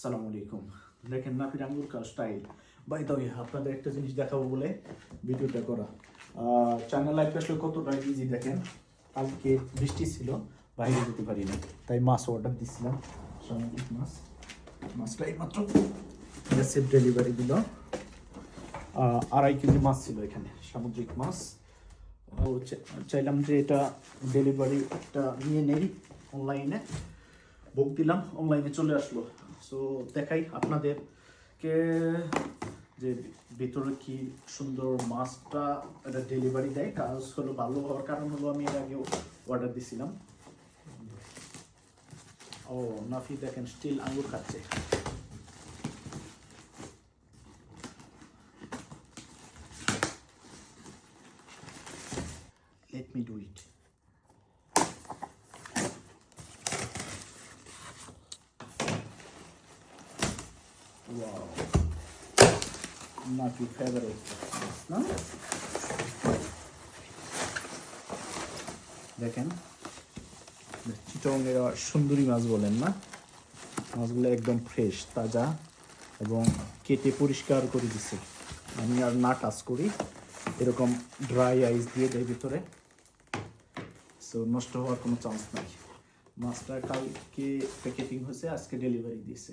সালাম আলাইকুম। দেখেন নাফির আঙ্গুর কা স্টাইল বাই দ্য আপনাদের একটা জিনিস দেখাবো বলে ভিডিওটা করা। চ্যানেল লাইফ আসলে কতটা ইজি দেখেন? কালকে বৃষ্টি ছিল, বাইরে যেতে পারি না তাই মাছ অর্ডার দিছিলাম। সামুদ্রিক মাছ। মাছটা এইমাত্র গ্যাসের ডেলিভারি দিল। আড়াই কেজি মাছ ছিল এখানে, সামুদ্রিক মাছ। চাইলাম যে এটা ডেলিভারিটা নিয়ে নেই অনলাইনে বুক দিলাম অনলাইনে চলে আসলো। সো দেখাই আপনাদেরকে যে ভিতরে কি সুন্দর মাছটা এটা ডেলিভারি দেয়। কাজ হলো ভালো হওয়ার কারণ হলো আমি এর আগেও অর্ডার দিছিলাম। ও নাফি দেখেন স্টিল আঙ্গুর খাচ্ছে। Let me do it wow. Not your favorite no? দেখেন চিটংয়ের সুন্দরী মাছ বলেন না? মাছগুলো একদম ফ্রেশ তাজা এবং কেটে পরিষ্কার করে দিছে। আমি আর না টাচ করি, এরকম ড্রাই আইস দিয়ে দেয় ভিতরে। সো নষ্ট হওয়ার কোনো চান্স নাই। মাছটা কালকে প্যাকেটিং হয়েছে, আজকে ডেলিভারি দিয়েছে।